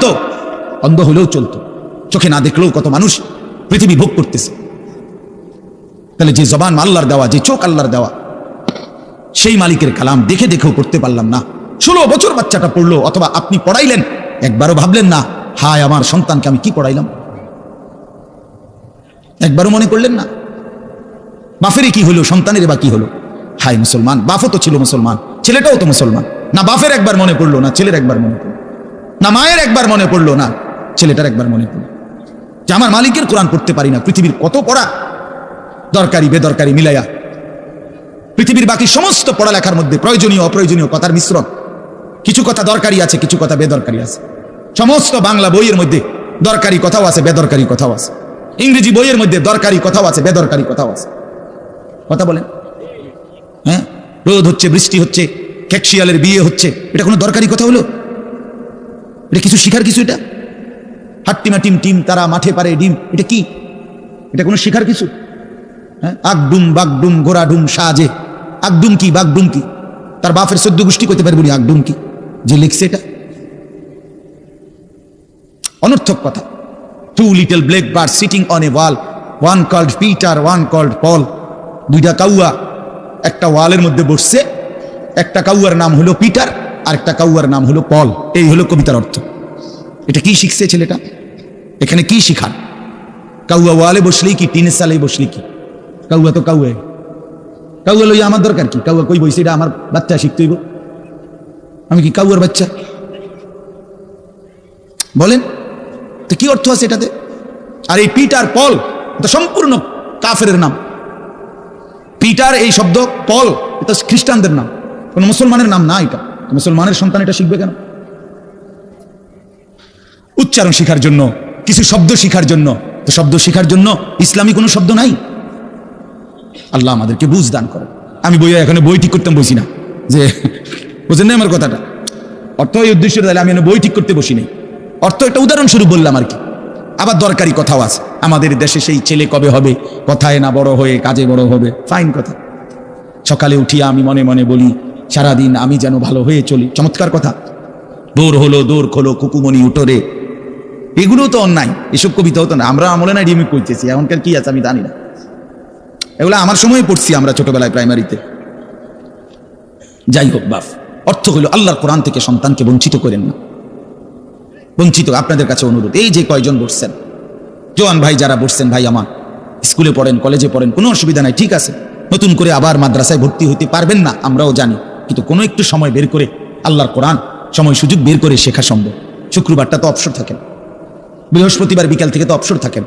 চলতো। অন্ধ হলেও চলতো। চোখে না দেখলেও কত মানুষ পৃথিবী ভোগ করতেছে। তাহলে যে জবান আল্লাহর দেওয়া, যে চোখ আল্লাহর দেওয়া, সেই মালিকের কালাম দেখে দেখেও পড়তে পারলাম না। ষোলো বছর বাচ্চাটা পড়ল, অথবা আপনি পড়াইলেন, একবারও ভাবলেন না, হায় আমার সন্তানকে আমি কি পড়াইলাম? একবারও মনে করলেন না? বাফেরই কি হলো সন্তানের বা কি হলো? হায় মুসলমান বাফও তো ছিল মুসলমান, ছেলেটাও তো মুসলমান। না বাফের একবার মনে পড়ল, না ছেলের একবার মনে পড়ল। না মায়ের একবার মনে পড়ল, না, ছেলেটার একবার মনে পড়ল। যে আমার মালিকের কোরআন পড়তে পারি না, পৃথিবীর কত পড়া দরকারি, বেদরকারি মিলাইয়া। পৃথিবীর বাকি সমস্ত পড়ালেখার মধ্যে প্রয়োজনীয়, অপ্রয়োজনীয় কথার মিশ্রণ। কিছু কথা দরকারি আছে, কিছু কথা বেদরকারি আছে। সমস্ত বাংলা বইয়ের মধ্যে দরকারি কথাও আছে, বেদরকারি কথাও আছে। ইংরেজি বইয়ের মধ্যে দরকারি কথাও আছে, বেদরকারি কথাও আছে। কথা বলেন। হ্যাঁ? রোদ হচ্ছে, বৃষ্টি হচ্ছে ক্যাকশিয়ালের বিয়ে হচ্ছে, এটা কোনো দরকারি কথা হলো? এটা কিছু শিখার কিছু এটা? হাট্টিমা টিম টিম, তারা মাঠে পারে, ডিম, এটা কি? এটা কোনো শিখার কিছু? হ্যাঁ? আগডুম, বাগডুম গোড়াডুম সাজে। আগডুম কি, বাগডুম কি? তার বাপের সদ্য গোষ্ঠী করতে পারব না আগডুম কি? যে লিখছে এটা? অনর্থক কথা। Two little black bird sitting on a wall one called Peter one called Paul দুইটা কাউয়া, একটা ওয়ালের মধ্যে বসছে, একটা কাউয়ার নাম হলো পিটার আর একটা কাউয়ার নাম হলো পল। এই হলো কবিতার অর্থ। এটা কি শিখছে ছেলেটা? এখানে কি শিখান? কাউয়া ওয়ালে বসলেই কি, টিনের সালে বসলি কি? কাউয়া তো কাউয়া কাউয়া লইয়া আমার দরকার কি? কাউয়া কই বইছে? এটা আমার বাচ্চা শিখতে হইব। আমি কি কাউয়ার বাচ্চা? বলেন, তো কি অর্থ আছে এটাতে? আর এই পিটার পল, এটা সম্পূর্ণ কাফের নাম। পিটার এই শব্দ, পল, এটা খ্রিস্টানদের নাম। কোন মুসলমানের নাম না এটা। মুসলমানের সন্তান এটা শিখবে কেন? উচ্চারণ শেখার জন্য, কিছু শব্দ শেখার জন্য। তো শব্দ শেখার জন্য ইসলামী কোনো শব্দ নাই? আল্লাহ আমাদেরকে বুঝ দান করে। আমি বই এখানে বই ঠিক করতে বসি না। যে, বুঝেন না আমার কথাটা? অর্থ এই উদ্দেশ্য তাহলে আমি বই ঠিক করতে বসি নাই। অর্থ একটা উদাহরণস্বরূপ বললাম আর কি। আবার দরকারি কথাও আছে। আমাদের দেশে সেই ছেলে কবে হবে? কথায় না বড় হয়ে, কাজে বড় হবে। ফাইন কথা। সকালে উঠিয়া আমি মনে মনে বলি সারাদিন আমি যেন ভালো হয়ে চলি। চমৎকার কথা। দৌড় হলো দৌড় খোলো কুকুমনি উঠোরে। এগুলো তো অন্যায়, এসব কবিতাও তো না। আমরা আমলে না রিমিক করতেছি, এখনকার কি আছে আমি জানি না। এগুলো আমার সময় পড়ছি আমরা ছোটবেলায় প্রাইমারিতে। যাই হোক বাপ অর্থ হলো আল্লাহর কোরআন থেকে সন্তানকে বঞ্চিত করেন না। বঞ্চিত, আপনাদের কাছে অনুরোধ। এই যে কয়জন বসছেন, জোয়ান ভাই যারা বসছেন, ভাই আমার, স্কুলে পড়েন, কলেজে পড়েন, কোনো অসুবিধা নাই, ঠিক আছে। নতুন করে আবার মাদ্রাসায় ভর্তি হইতে পারবেন না, আমরাও জানি। কিন্তু কোনো একটু সময় বের করে আল্লাহর কোরআন, সময় সুযোগ বের করে শেখা সম্ভব। শুক্রবারটা তো অবসর থাকেন বৃহস্পতিবার বিকাল থেকে তো অবসর থাকেন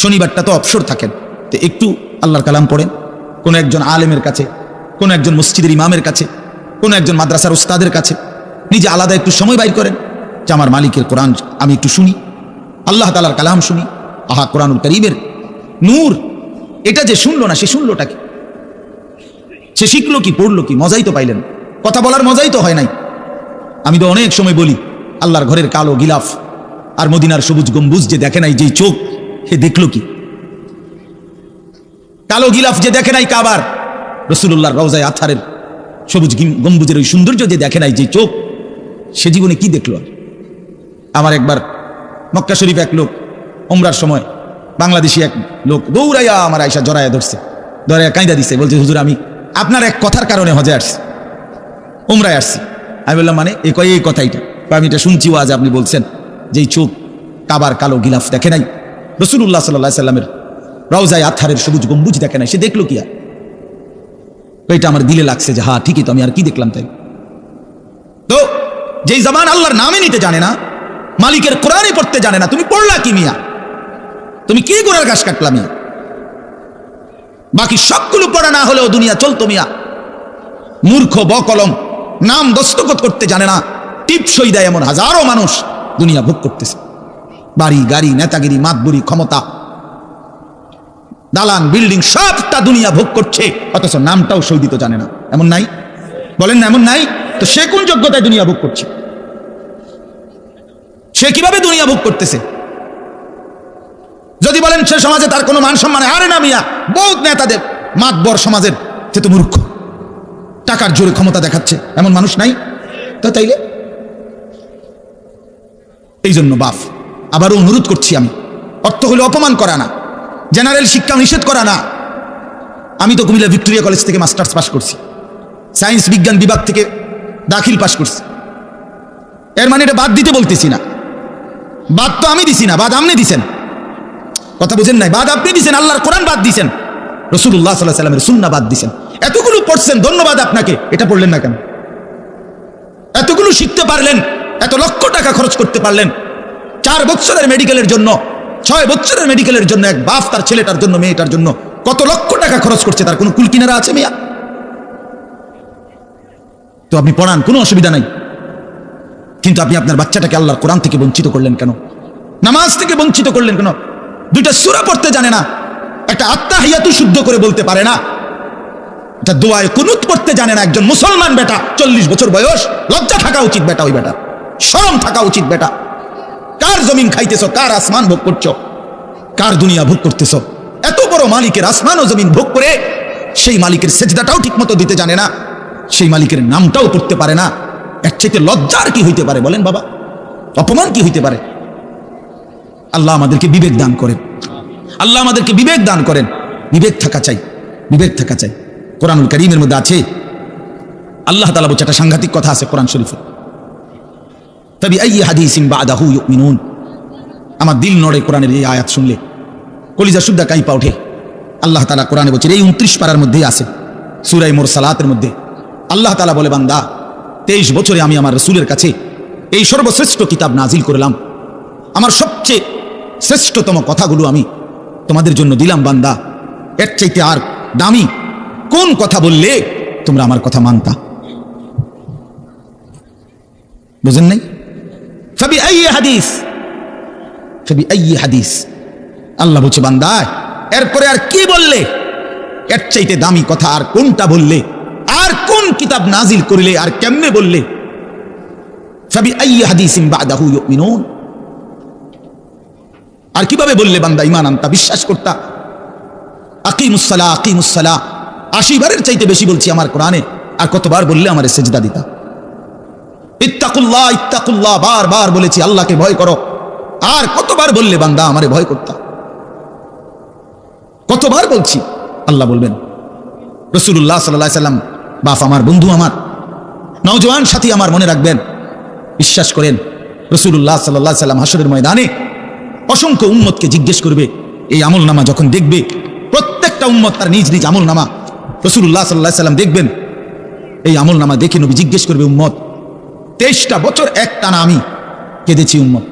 শনিবারটা তো অবসর থাকেন তো একটু আল্লাহর কালাম পড়েন। কোনো একজন আলেমের কাছে, কোনো একজন মসজিদের ইমামের কাছে, কোনো একজন মাদ্রাসার উস্তাদের কাছে নিজে আলাদা একটু সময় বাইর করেন যে আমার মালিকের কোরআন আমি একটু শুনি, আল্লাহ তালার কালাম শুনি। আহা, কোরআনুল করিমের নূর। এটা যে শুনলো না, সে শুনলোটা কি? সে শিখলো কি, পড়ল কি, মজাই তো পাইলেন। কথা বলার মজাই তো হয় নাই। আমি তো অনেক সময় বলি, আল্লাহর ঘরের কালো গিলাফ আর মদিনার সবুজ গম্বুজ যে দেখে নাই, যেই চোখ, সে দেখল কি? কালো গিলাফ যে দেখে নাই কাবার রসুল্লাহর রওজায় আথারের সবুজ গিম- গম্বুজের ওই সৌন্দর্য যে দেখে নাই যে চোখ, সে জীবনে কি দেখল আমার একবার মক্কা শরীফ এক লোক ওমরার সময় বাংলাদেশি এক লোক দৌড়াইয়া আমার আয়সা জড়াইয়া ধরছে। ধরাইয়া কাঁদা দিছে, বলছে, হুজুর, আমি আপনার এক কথার কারণে হজে আসছি। ওমরায় আসছি। আমি বললাম মানে এ কয়, এই কথাইটা আমি এটা শুনছি, ও আজ আপনি বলছেন যে চোখ কাবার কালো গিলাফ দেখে নাই? রসুল্লাহ সাল্লাহ সাল্লামের রওজায় আথারের সবুজ গম্বুজ দেখে নাই, সে দেখল কি আর? এটা আমার দিলে লাগছে যে হ্যাঁ ঠিকই তো, আমি আর কি দেখলাম তাই? তো যেই জামান আল্লাহর নামে নিতে জানে না, মালিকের কোরআনে পড়তে জানে না, তুমি পড়লা কি মিয়া? তুমি কি গোড়ার ঘাস কাটলা মিয়া? বাকি সবগুলো পড়া না হলেও দুনিয়া চলতো মিয়া। মূর্খ, বকলম, নাম দস্তখত করতে জানে না। টিপসই দেয় এমন হাজারো মানুষ দুনিয়া ভোগ করতেছে। বাড়ি, গাড়ি, নেতাগিরি, মাতবুরি, ক্ষমতা। দালান, বিল্ডিং সবটা দুনিয়া ভোগ করছে, অথচ নামটাও সৌদি তো জানে না। এমন নাই? বলেন না, এমন নাই? তো সে কোন যোগ্যতায় দুনিয়া ভোগ করছে? সে কীভাবে দুনিয়া ভোগ করতেছে? যদি বলেন সে সমাজে তার কোনো মান সম্মান, আরে না মিয়া, বহুত নেতাদের মাতবর সমাজের, সে তো মূর্খ। টাকার জোরে ক্ষমতা দেখাচ্ছে, এমন মানুষ নাই। তো তাইলে? এই জন্য বাফ, আবারও অনুরোধ করছি আমি, অর্থ হলে অপমান করা না, জেনারেল শিক্ষা নিষেধ করা না। আমি তো কুমিল্লা ভিক্টোরিয়া কলেজ থেকে মাস্টার্স পাশ করছি, সায়েন্স বিজ্ঞান বিভাগ থেকে দাখিল পাশ করছি। এর মানে এটা বাদ দিতে বলতেছি না। বাদ তো আমি দিছি না, বাদ আপনি দিছেন। কথা বুঝেন নাই? বাদ আপনি দিছেন, আল্লাহর কোরআন বাদ দিছেন। রসুল্লাহ সাল্লাহ সাল্লামের সুন্না বাদ দিছেন। এতগুলো পড়ছেন, ধন্যবাদ আপনাকে। এটা পড়লেন না কেন? এতগুলো শিখতে পারলেন, এত লক্ষ টাকা খরচ করতে পারলেন। চার বছরের মেডিকেলের জন্য, ছয় বছরের মেডিকেলের জন্য এক বাপ তার ছেলেটার জন্য, মেয়েটার জন্য কত লক্ষ টাকা খরচ করছে তার? কোনো কুলকিনারা আছে মেয়া? তো আপনি পড়ান, কোনো অসুবিধা নাই। কিন্তু আপনি আপনার বাচ্চাটাকে আল্লাহর কোরআন থেকে বঞ্চিত করলেন কেন? নামাজ থেকে বঞ্চিত করলেন কেন? দুইটা সুরা পড়তে জানে না। একটা আত্মা হিয়াতু শুদ্ধ করে বলতে পারে না। এটা দোয়ায় কুনুত পড়তে জানে না। একজন মুসলমান বেটা, চল্লিশ বছর বয়স, লজ্জা থাকা উচিত বেটা ওই বেটা। শরম থাকা উচিত বেটা। কার জমিন খাইতেছ? কার আসমান ভোগ করছ? কার দুনিয়া ভোগ করতেছ? এত বড় মালিকের আসমান ও জমিন ভোগ করে সেই মালিকের সেজদাটাও ঠিক মতো দিতে জানে না। সেই মালিকের নামটাও করতে পারে না। এর চাইতে লজ্জার কি হইতে পারে বলেন বাবা? অপমান কি হইতে পারে? আল্লাহ আমাদেরকে বিবেক দান করেন। আল্লাহ আমাদেরকে বিবেক দান করেন। বিবেক থাকা চাই, বিবেক থাকা চাই। কোরআনুল করিমের মধ্যে আছে, আল্লাহ তালা বলছে একটা সাংঘাতিক কথা আছে কোরআন শরীফে। তবে এই হাদিসিম বা আদাহু মিনুন আমার দিল নড়ে কোরআনের এই আয়াত শুনলে। কলিজা শুদ্ধা কাইপা ওঠে। আল্লাহ তালা কোরআনে বলছে, এই উনত্রিশ পাড়ার মধ্যেই আছে সুরাই মোর সালাতের মধ্যে। আল্লাহ তালা বলে, বান্দা, তেইশ বছরে আমি আমার রসুলের কাছে এই সর্বশ্রেষ্ঠ কিতাব নাজিল করলাম। আমার সবচেয়ে শ্রেষ্ঠতম কথাগুলো আমি তোমাদের জন্য দিলাম, বান্দা। এর চাইতে আর দামি কোন কথা বললে তোমরা আমার কথা মানতা? বুঝেন নাই? ফবি আই হাদিস? ফবি আই হাদিস। আল্লাহ বলছে, বান্দা, এরপরে আর কি বললে? এর চাইতে দামি কথা আর কোনটা বললে? আর কোন কিতাব নাজিল করিলে আর কেমনে বললে? ফবি আই হাদিসিম বাদাহু ইউমিনুন। আর কীভাবে বললে বান্দা ইমান আনতা? বিশ্বাস করতা। আকিমুসালা আকিমুসালা আশি বারের চাইতে বেশি বলছি আমার কোরআনে। আর কতবার বললে আমার সেজদা দিতা? ইত্তাকুল্লাহ ইত্তাকুল্লাহ, বার বার বলেছি, আল্লাহকে ভয় করো। আর কতবার বললে বান্দা আমারে ভয় করতা? কতবার বলছি? আল্লাহ বলবেন রসুল্লাহ সাল্লাহ সাল্লাম, বাপ আমার, বন্ধু আমার নওজওয়ান সাথী আমার মনে রাখবেন। বিশ্বাস করেন রসুল্লাহ সাল্লাহ সাল্লাম হাসরের ময়দানে অসংখ্য উম্মতকে জিজ্ঞেস করবে, এই আমল নামা যখন দেখবে, প্রত্যেকটা উম্মত তার নিজ নিজ আমল নামা রসুল্লাহ সাল্লাহ সাল্লাম দেখবেন, এই আমল নামা দেখে নবী জিজ্ঞেস করবে, উম্মত, তেইশটা বছর এক টানা আমি কেঁদেছি উম্মত।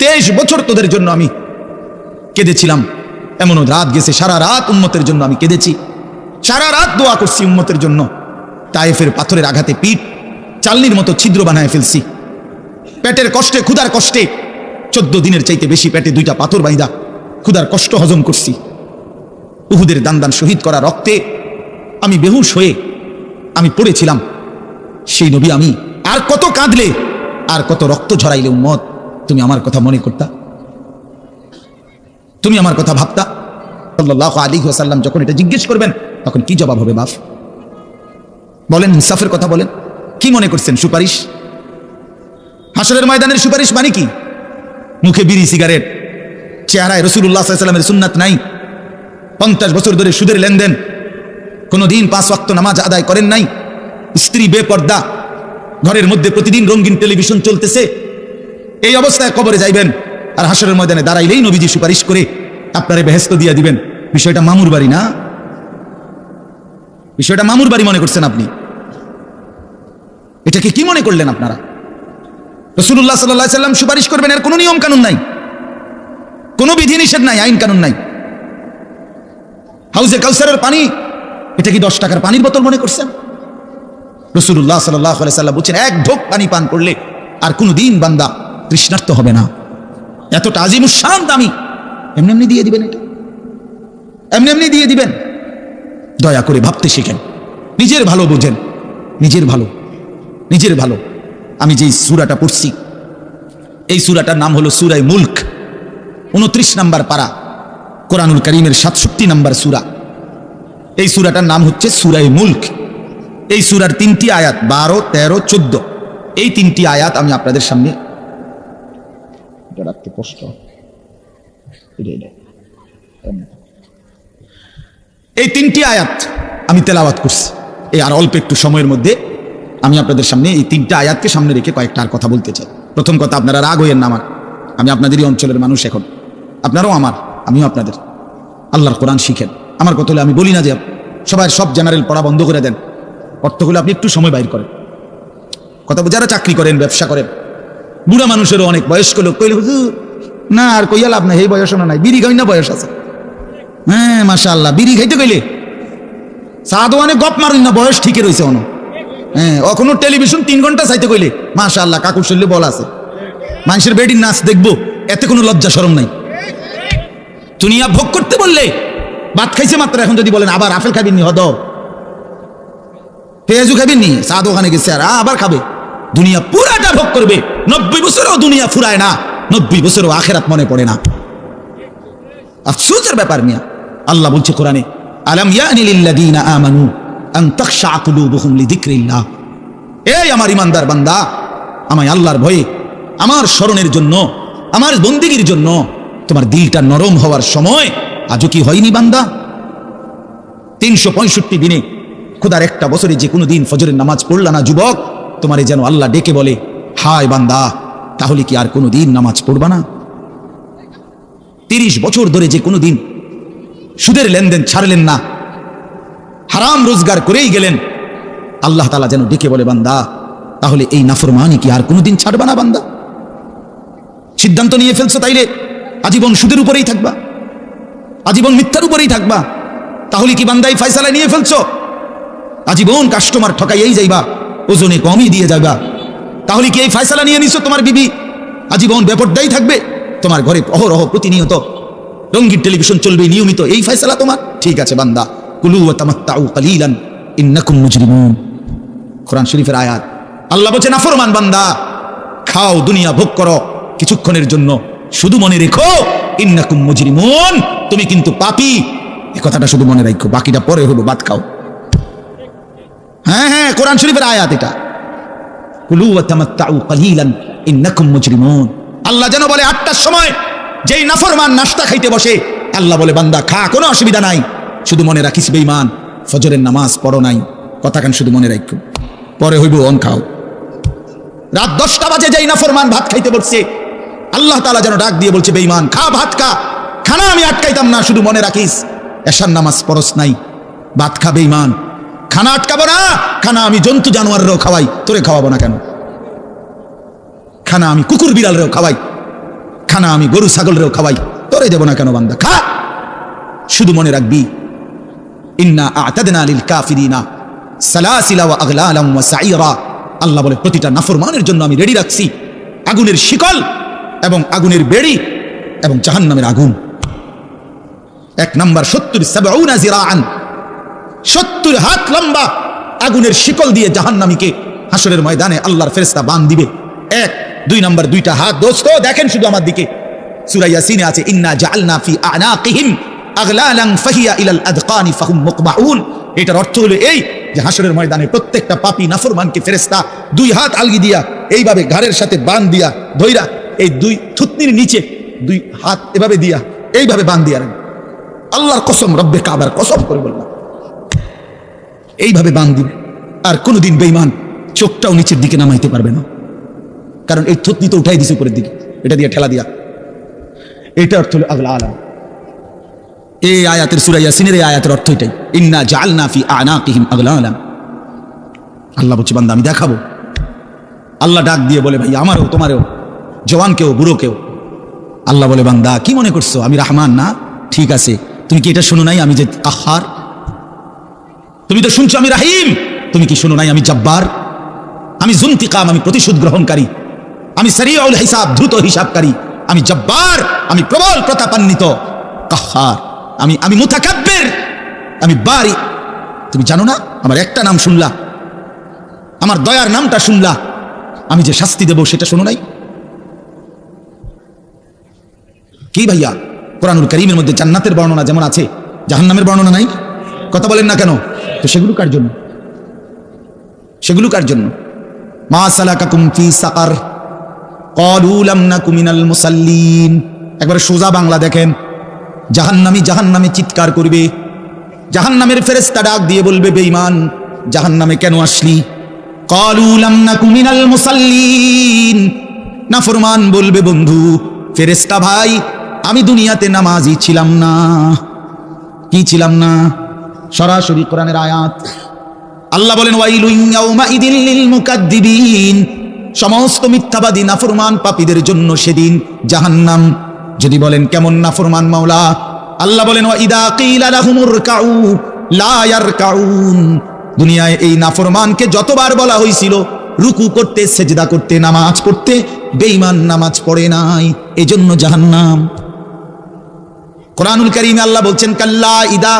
তেইশ বছর তোদের জন্য আমি কেঁদেছিলাম। এমনও রাত গেছে, সারা রাত উম্মতের জন্য আমি কেঁদেছি। সারা রাত দোয়া করছি উম্মতের জন্য। তাইফের পাথরের আঘাতে পিঠ, চালনির মতো ছিদ্র বানায় ফেলছি। পেটের কষ্টে, ক্ষুধার কষ্টে চোদ্দ দিনের চাইতে বেশি পেটে দুইটা পাথর বাইদা ক্ষুধার কষ্ট হজম করছি। উহুদের দান শহীদ করা রক্তে আমি বেহুশ হয়ে আমি পড়েছিলাম। সেই নবী আমি। আর কত কাঁদলে, আর কত রক্ত ঝরাইলে উম্মত, তুমি আমার কথা মনে করতা? তুমি আমার কথা ভাবতা? সাল্লাহ আলী সাল্লাম যখন এটা জিজ্ঞেস করবেন, তখন কি জবাব হবে বাপ? বলেন, ইনসাফের কথা বলেন। কি মনে করছেন, সুপারিশ? হাসরের ময়দানের সুপারিশ মানে কি? মুখে বিড়ি, সিগারেট। চেহারায় রসুল্লাহ সাল্লামের সুন্নাত নাই। পঞ্চাশ বছর ধরে সুদের লেনদেন। কোনো দিন পাঁচ ওয়াক্ত নামাজ আদায় করেন নাই। স্ত্রী বেপর্দা। ঘরের মধ্যে প্রতিদিন রঙিন টেলিভিশন চলতেছে। এই অবস্থায় কবরে যাইবেন আর হাসরের ময়দানে দাঁড়াইলেই নবীজি সুপারিশ করে আপনারে বেহেস্ত দিয়ে দিবেন। বিষয়টা মামুর বাড়ি না? বিষয়টা মামুর বাড়ি মনে করছেন আপনি? এটাকে কি মনে করলেন আপনারা? রসুল্লাহ সাল্লাহ সাল্লাম সুপারিশ করবেন, এর কোনো নিয়ম কানুন নাই। কোনো বিধি নিষেধ নাই, আইন কানুন নাই। হাউজে কাউসারের পানি, এটা কি দশ টাকার পানির বোতল মনে করছেন? রসুল্লাহ সাল্লাহ সাল্লাম বলছেন, এক ঢোক পানি পান করলে আর কোনো দিন বান্দা তৃষ্ণার্ত হবে না। এতটা আজিমুসান দামি। এমনি এমনি দিয়ে দিবেন এটা। এমনি এমনি দিয়ে দিবেন। দয়া করে ভাবতে শিখেন। নিজের ভালো বোঝেন। নিজের ভালো। নিজের ভালো। আমি যেই সুরাটা পড়ছি, এই সুরাটার নাম হলো সুরাই মুল্ক। উনত্রিশ নাম্বার পারা, কোরআনুল করিমের সাতষট্টি নাম্বার সুরা। এই সুরাটার নাম হচ্ছে সুরাই মুল্ক। এই সুরার তিনটি আয়াত, বারো, তেরো, চোদ্দ। এই তিনটি আয়াত আমি আপনাদের সামনে। এই তিনটি আয়াত আমি তেলাওয়াত করছি। এই আর অল্প একটু সময়ের মধ্যে আমি আপনাদের সামনে এই তিনটা আয়াতকে সামনে রেখে কয়েকটা আর কথা বলতে চাই। প্রথম কথা, আপনারা রাগ হইয়েন না আমার। আমি আপনাদেরই অঞ্চলের মানুষ এখন। আপনারাও আমার, আমিও আপনাদের। আল্লাহর কোরআন শিখেন। আমার কথা হলে আমি বলি না যে সবাই সব জেনারেল পড়া বন্ধ করে দেন। অর্থগুলো আপনি একটু সময় বাইর করেন। কথা যারা চাকরি করেন, ব্যবসা করেন, বুড়া মানুষেরও অনেক বয়স্ক লোক কইলে না আর কইয়া লাভ নাই, এই বয়স না নাই, বিড়ি খাই না বয়স আছে। হ্যাঁ মাসা আল্লাহ বিড়ি খাইতে কইলে। অনেক গপ মারুন না, বয়স ঠিকই রয়েছে অন। হ্যাঁ এখনও টেলিভিশন তিন ঘণ্টা চাইতে কইলে। মাসা আল্লাহ কাকুর শরীরে বল আছে। মানুষের বেডির নাচ দেখব, এতে কোনো লজ্জা সরম নাই। দুনিয়া ভোগ করতে বললে, ভাত খাইছে মাত্র, এখন যদি বলেন, আবার আপেল খাবেন নি হদ পেঁয়াজু খাবেন নি সাদ ওখানে গেছে, আর আবার খাবে। দুনিয়া পুরাটা ভোগ করবে। নব্বই বছরও দুনিয়া ফুরায় না, নব্বই বছরও আখেরাত মনে পড়ে না। আফসোসের ব্যাপার মিয়া, আল্লাহ বলছে কোরআনে, আলাম ইয়ানি লিল্লাযীনা আমানু? এই আমার ইমানদার বান্দা, আমায় আল্লাহর ভয়ে, আমার স্মরণের জন্য, আমার বন্দিগির জন্য তোমার দিলটা নরম হওয়ার সময় আজও কি হয়নি বান্দা? তিনশো পঁয়ষট্টি দিনে খোদার একটা বছরে যে কোনো দিন ফজরের নামাজ পড়লা না যুবক, তোমারে যেন আল্লাহ ডেকে বলে, হায় বান্দা, তাহলে কি আর কোনো দিন নামাজ পড়বা না? তিরিশ বছর ধরে যে কোনো দিন সুদের লেনদেন ছাড়লেন না হারাম রোজগার করেই গেলেন। আল্লাহ তালা যেন ডেকে বলে, বান্দা, তাহলে এই নাফরমানি কি আর কোনোদিন ছাড়বা না বান্দা? সিদ্ধান্ত নিয়ে ফেলছো তাইলে, আজীবন সুদের উপরেই থাকবা। আজীবন মিথ্যার উপরেই থাকবা। তাহলে কি বান্দাই ফয়সালা নিয়ে ফেলছো? আজীবন কাস্টমার ঠকাইয়েই যাইবা, ওজনে কমই দিয়ে যাইবা। তাহলে কি এই ফয়সালা নিয়ে নিছো তোমার বিবি? আজীবন বেপরদাই থাকবে, তোমার ঘরে অহরহ প্রতিনিয়ত। রঙ্গিন টেলিভিশন চলবে নিয়মিত, এই ফয়সালা তোমার? ঠিক আছে বান্দা। কুলু ওয়া তামাত্তাউ কালিলান, ইন্নাকুম মুজরিমুন। কোরআন শরীফের আয়াত, আল্লাহ বলছে নাফরমান বান্দা, খাও, দুনিয়া ভোগ করো, কিছুক্ষণের জন্য। শুধু মনে রেখো, ইন্নাকুম মুজরিমুন, তুমি কিন্তু পাপী। এই কথাটা শুধু মনে রাখো, বাকিটা পরে হলো, বাদ খাও। হ্যাঁ হ্যাঁ কোরআন শরীফের আয়াত এটা। কুলু ওয়া তামাত্তাউ কালিলান, ইন্নাকুম মুজরিমুন। আল্লাহ যেন বলে, আটটার সময় যেই নাফরমান নাস্তা খাইতে বসে, আল্লাহ বলে, বান্দা, খা, কোনো অসুবিধা নাই। শুধু মনে রাখিস, বেঈমান। ফজরের নামাজ পড়ো নাই। কথাখান শুধু মনে রাখো পরে হইব অন খাও। রাত দশটা বাজে যাই না ফরমান ভাত খাইতে বলছে, আল্লাহ তাআলা যেন ডাক দিয়ে বলছে, বেঈমান, খা, ভাত খা। খানা আমি আটকাইতাম না, শুধু মনে রাখিস, এশার নামাজ পরস নাই। ভাত খা, বেঈমান। খানা আটকাবো না, খানা আমি জন্তু জানোয়াররাও খাওয়াই। তোরে খাওয়াবো না কেন? খানা আমি কুকুর বিড়ালরেও খাওয়াই। খানা আমি গরু, ছাগলরেও খাওয়াই। তোরে দেব না কেন বান্দা? খা। শুধু মনে রাখবি ইন্না আতাদনা লিল কাফিরিনা সালাসিলা ওয়া আগলালাম ওয়া সাইরা আল্লাহ বলে, প্রতিটা নাফরমানের জন্য আমি রেডি রাখছি। আগুনের শিকল এবং আগুনের বেড়ি এবং জাহান্নামের আগুন। এক নাম্বার, সত্তর সাবাউনা জিরাআন। সত্তর হাত লম্বা আগুনের শিকল দিয়ে জাহান্নামীকে হাসরের ময়দানে আল্লাহর ফেরেস্তা বান দিবে। এক, দুই নাম্বার, দুইটা হাত। দোস্ত, দেখেন শুধু আমার দিকে। সূরা ইয়াসিনে আছে, ইন্না জাআলনা ফি আনাকিহিম। আগলালান ফাহিয়া ইলাল আদকানি এটার অর্থ হলো এই যে হাসরের ময়দানে প্রত্যেকটা পাপী নাফরমানকে ফেরেস্তা দুই হাত আলগি দিয়া, এইভাবে ঘাড়ের সাথে বান দিয়া ধইরা এই দুই থুতনির নিচে দুই হাত এভাবে দিয়া, এইভাবে বান দিয়া রাখবে। আল্লাহর কসম, রব্বে কাবার কসম করে বললাম। এইভাবে বান দিবে। আর কোনোদিন বেইমান চোখটাও নিচের দিকে নামাইতে পারবে না। কারণ এই থুতনি তো উঠাই দিছে উপরের দিকে। এটা দিয়ে ঠেলা দিয়া। এটা অর্থ হলো আগলা আলাম এই আয়াতের সুরাইয়া সিনের এই আয়াতের অর্থ এটাই। ইন্না জালনা ফি আনাকিহিম আগলা আলাম আল্লাহ বলছে, বান্দা, আমি দেখাবো। আল্লাহ ডাক দিয়ে বলে, ভাই, আমারও, তোমারও, জওয়ানকেও, বুড়োকেও। আল্লাহ বলে, বান্দা, কি মনে করছ? আমি রাহমান না? ঠিক আছে। তুমি কি এটা শুনো নাই আমি যে আহার তুমি তো শুনছো আমি রাহিম। তুমি কি শুনো নাই আমি জব্বার? আমি জুন্তিকাম, আমি প্রতিশোধ গ্রহণকারী। আমি সারিয়াউল হিসাব, দ্রুত হিসাবকারী। আমি জব্বার, আমি প্রবল প্রতাপান্বিত, কাহার। আমি আমি মুতাকাব্বের। আমি বারি। তুমি জানো না? আমার একটা নাম শুনলা। আমার দয়ার নামটা শুনলা। আমি যে শাস্তি দেব সেটা শোনো নাই? কি ভাইয়া? কোরআনুল করিমের মধ্যে জান্নাতের বর্ণনা যেমন আছে, জাহান্নামের বর্ণনা নাই? কথা বলেন না কেন? তো সেগুলো কার জন্য? সেগুলো কার জন্য? মা সালাকাকুম ফি সাকার। ক্বালু লাম নাকু মিনাল মুসাল্লিন। একবার সোজা বাংলা দেখেন। জাহান্নামী জাহান্নামে চিৎকার করবে। জাহান্নামের ফেরেশতা ডাক দিয়ে বলবে, বেঈমান, জাহান্নামে কেন আসলি? ক্বালু লাম নাকু মিনাল মুসাল্লিন। নাফরমান বলবে, বন্ধু, ফেরেশতা ভাই, আমি দুনিয়াতে নামাজি ছিলাম না। কি ছিলাম না? সরাসরি কোরআনের আয়াত। আল্লাহ বলেন মুকাদ্দিবিন। সমস্ত মিথ্যাবাদী নাফরমান পাপীদের জন্য সেদিন জাহান্নাম যদি বলেন, কেমন নাফরমান মাওলা? আল্লাহ বলেন দুনিয়ায় এই নাফরমানকে যতবার বলা হয়েছিল, রুকু করতে, সেজদা করতে, নামাজ পড়তে, বেঈমান নামাজ পড়ে নাই, এজন্য জাহান্নাম। কোরআনুল করিমে আল্লাহ বলছেন, কাল্লা ইদা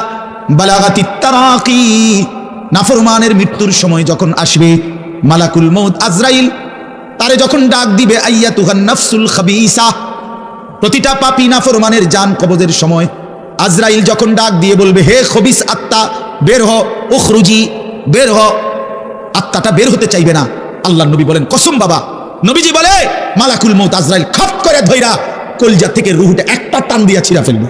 বালাগাতি তারাকি। নাফরমানের মৃত্যুর সময় যখন আসবে, মালাকুল মৌত আজরাইল, তারে যখন ডাক দিবে আইয়া তুহান নাফসুল খাবিসা। প্রতিটা পাপি নাফরমানের জান কবজের সময়। আজরাইল যখন ডাক দিয়ে বলবে, হে খবিস আত্মা, বের হ, উখরুজি, বের হ। আত্মাটা বের হতে চাইবে না। আল্লাহ নবী বলেন, কসম বাবা। নবীজি বলে, মালাকুল মৌত আজরাইল, খপ করে ধইরা কলজা থেকে রুহুটা একটা টান দিয়া ছিঁড়া ফেলবে।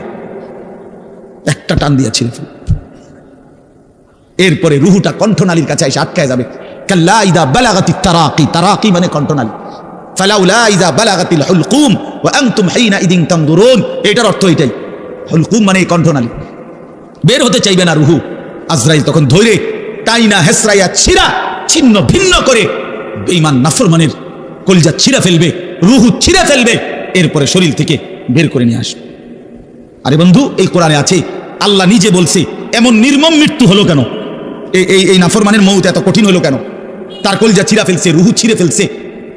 একটা টান দিয়া ছিঁড়ে ফেলবে। এরপরে রুহুটা কণ্ঠনালীর কাছে এসে আটকায় যাবে। কাল্লা ইদা বেলাগাতি তারাকি তারাকি মানে কণ্ঠনালী। ফালাউলা ইদা বালাগাতিল হুলকুম ওয়া আনতুম হাইনা তানদুরুন এটার অর্থ এটাই। হুলকুম মানে কণ্ঠনালী। বের হতে চাইবে না রুহু। আজরাইল তখন ধৈরে টাইনা হেসরাইয়া ছিঁড়া, ছিন্ন ভিন্ন করে বেঈমান নাফরমানের কলিজা ছিঁড়া ফেলবে, রুহু ছিঁড়ে ফেলবে, এরপরে শরীর থেকে বের করে নিয়ে আসবে। আরে বন্ধু, এই কোরআনে আছে, আল্লাহ নিজে বলছে, এমন নির্মম মৃত্যু হলো কেন? এই এই নাফরমানের মৌত এত কঠিন হলো কেন? তার কলজা ছিঁড়া ফেলছে, রুহু ছিঁড়ে ফেলছে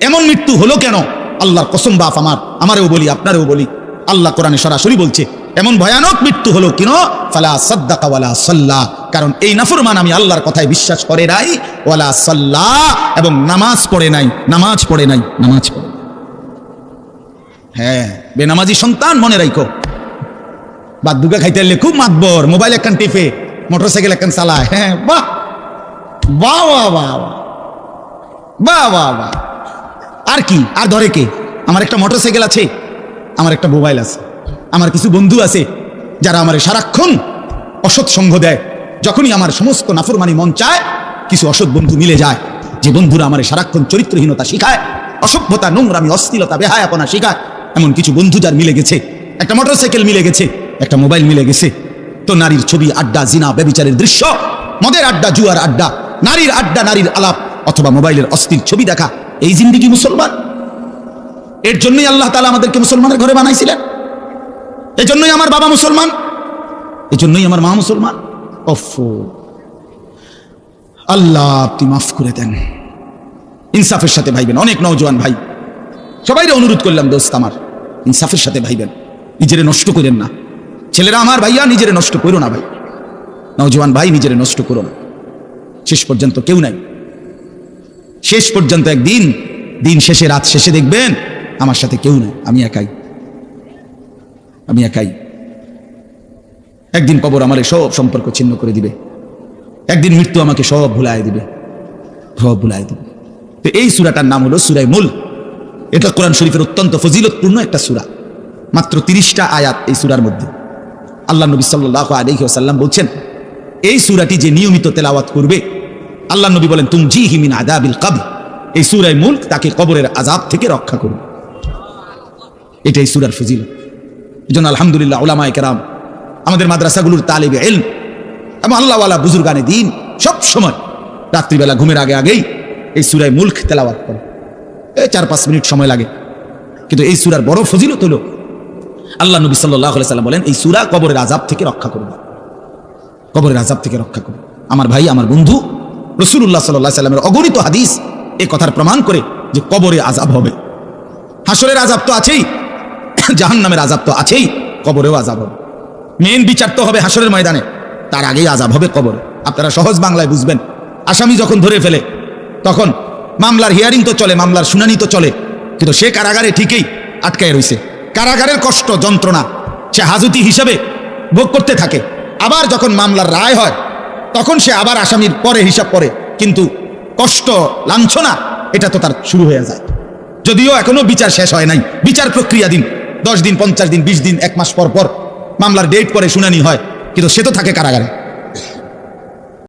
এমন মৃত্যু হলো কেন? আল্লাহর কসম, বাপ আমার, আমারেও বলি, আপনারও বলি। আল্লাহ কোরআনে সরাসরি বলছে, এমন ভয়ানক মৃত্যু হলো কেন? ফালা সদ্দাকা ওয়ালা সাল্লাহ কারণ এই নাফরমান আমি আল্লাহর কথায় বিশ্বাস করে নাই, ওয়ালা সাল্লাহ এবং নামাজ পড়ে নাই, নামাজ পড়ে নাই, নামাজ পড়ে হ্যাঁ বেনামাজি সন্তান মনে রাইকো বাদ দুগা খাইতে এলে খুব মাতবর, মোবাইল একখান টিপে, মোটরসাইকেল একখান চালায়। হ্যাঁ বাহ বাহ বাহ বাহ বাহ বাহ বাহ। আর কি? আর ধরে কে? আমার একটা মোটরসাইকেল আছে, আমার একটা মোবাইল আছে, আমার কিছু বন্ধু আছে যারা আমার সারাক্ষণ অসৎ সঙ্গ দেয়। যখনই আমার সমস্ত নাফরমানি মন চায়, কিছু অসৎ বন্ধু মিলে যায়। যে বন্ধুরা আমার সারাক্ষণ চরিত্রহীনতা শিখায়, অসভ্যতা, নোংরামি অস্থিরতা বেহায়াপনা শিখায়, এমন কিছু বন্ধু যার মিলে গেছে, একটা মোটরসাইকেল মিলে গেছে, একটা মোবাইল মিলে গেছে। তো নারীর ছবি, আড্ডা, জিনা, ব্যবিচারের দৃশ্য, মদের আড্ডা, জুয়ার আড্ডা, নারীর আড্ডা, নারীর আলাপ, অথবা মোবাইলের অস্থির ছবি দেখা এই জিন্দিগি মুসলমান? এর জন্যই আল্লাহ তালা আমাদেরকে মুসলমানের ঘরে বানাইছিলেন। এই জন্যই আমার বাবা মুসলমান। এই জন্যই আমার মা মুসলমান। অফো। আল্লাহ, আপনি মাফ করে দেন। ইনসাফের সাথে ভাইবেন। অনেক নওজোয়ান ভাই। সবাইরে অনুরোধ করলাম, দোস্ত আমার, ইনসাফের সাথে ভাইবেন। নিজেরে নষ্ট করেন না। ছেলেরা আমার ভাইয়া, নিজেরে নষ্ট করো না ভাই। নওজোয়ান ভাই, নিজেরে নষ্ট করো না। শেষ পর্যন্ত কেউ নাই। শেষ পর্যন্ত একদিন, দিন শেষে, রাত শেষে দেখবেন, আমার সাথে কেউ নাই, আমি একাই। আমি একাই। একদিন কবর আমার সব সম্পর্ক ছিন্ন করে দিবে। একদিন মৃত্যু আমাকে সব ভুলায় দিবে। সব ভুলায় দিবে। তো এই সুরাটার নাম হলো সুরাই মূল। এটা কোরআন শরীফের অত্যন্ত ফজিলতপূর্ণ একটা সুরা। মাত্র তিরিশটা আয়াত এই সুরার মধ্যে। আল্লাহ নবী সাল্লাহ আলহি আসাল্লাম বলছেন, এই সুরাটি যে নিয়মিত তেলাওয়াত করবে আল্লাহ নবী বলেন, তুম জি হিমিন আদাবিল কাব এই সুরাই মুল্ক তাকে কবরের আজাব থেকে রক্ষা করবে। এটাই সুরার ফজিল এই জন্য আলহামদুলিল্লাহ ওলামায় কেরাম, আমাদের মাদ্রাসাগুলোর তালেবে এল এবং আল্লাহওয়ালা বুজুর্গানে দিন সব সময় রাত্রিবেলা ঘুমের আগে আগেই এই সুরায় মুল্ক তেলাওয়াত করে। এই চার পাঁচ মিনিট সময় লাগে। কিন্তু এই সুরার বড় ফজিলত হলো, আল্লাহ নবী সাল্লাহ সাল্লাম বলেন, এই সুরা কবরের আজাব থেকে রক্ষা করবে। কবরের আজাব থেকে রক্ষা করবে। আমার ভাই, আমার বন্ধু রসুল্লাহ সাল্লাহ সাল্লামের অগণিত হাদিস এই কথার প্রমাণ করে যে কবরে আজাব হবে। হাসরের আজাব তো আছেই জাহান নামের আজাব তো আছেই, কবরেও আজাব হবে। মেন বিচার তো হবে হাসরের ময়দানে, তার আগেই আজাব হবে কবরে। আপনারা সহজ বাংলায় বুঝবেন। আসামি যখন ধরে ফেলে, তখন মামলার হিয়ারিং তো চলে, মামলার শুনানি তো চলে, কিন্তু সে কারাগারে ঠিকই আটকায় রয়েছে কারাগারের কষ্ট, যন্ত্রণা, সে হাজতি হিসাবে ভোগ করতে থাকে। আবার যখন মামলার রায় হয় তখন সে আবার আসামির পরে হিসাব করে। কিন্তু কষ্ট, লাঞ্ছনা, এটা তো তার শুরু হয়ে যায়। যদিও এখনও বিচার শেষ হয় নাই। বিচার প্রক্রিয়া দিন, দশ দিন, পঞ্চাশ দিন, বিশ দিন, এক মাস পর পর মামলার ডেট পরে শুনানি হয়। কিন্তু সে তো থাকে কারাগারে।